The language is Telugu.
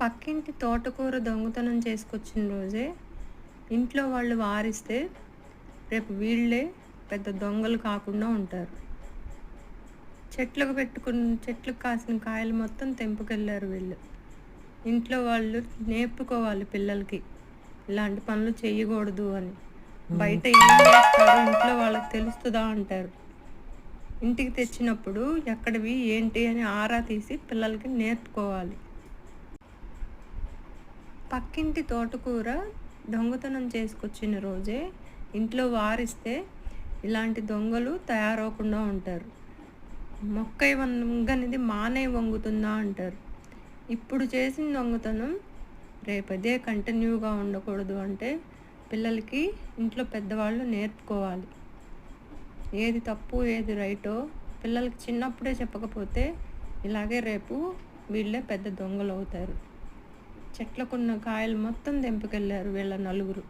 పక్కింటి తోటకూర దొంగతనం చేసుకొచ్చిన రోజే ఇంట్లో వాళ్ళు వారిస్తే రేపు వీళ్ళే పెద్ద దొంగలు కాకుండా ఉంటారు. చెట్లకు పెట్టుకున్న చెట్లకు కాసిన కాయలు మొత్తం తెంపుకెళ్ళారు వీళ్ళు. ఇంట్లో వాళ్ళు నేర్పుకోవాలి పిల్లలకి ఇలాంటి పనులు చేయకూడదు అని. బయట ఏం చేస్తారో ఇంట్లో వాళ్ళకి తెలుస్తుందా అంటారు. ఇంటికి తెచ్చినప్పుడు ఎక్కడివి ఏంటి అని ఆరా తీసి పిల్లలకి నేర్పుకోవాలి. పక్కింటి తోటకూర దొంగతనం చేసుకొచ్చిన రోజే ఇంట్లో వారిస్తే ఇలాంటి దొంగలు తయారవకుండా ఉంటారు. మొక్క వంగనిది మానే వంగుతుందా అంటారు. ఇప్పుడు చేసిన దొంగతనం రేపు అదే కంటిన్యూగా ఉండకూడదు అంటే పిల్లలకి ఇంట్లో పెద్దవాళ్ళు నేర్పుకోవాలి. ఏది తప్పు ఏది రైటో పిల్లలకి చిన్నప్పుడే చెప్పకపోతే ఇలాగే రేపు వీళ్ళే పెద్ద దొంగలు అవుతారు చెట్లకున్న కాయలు మొత్తం తెంపుకెళ్ళారు వీళ్ళ నలుగురు.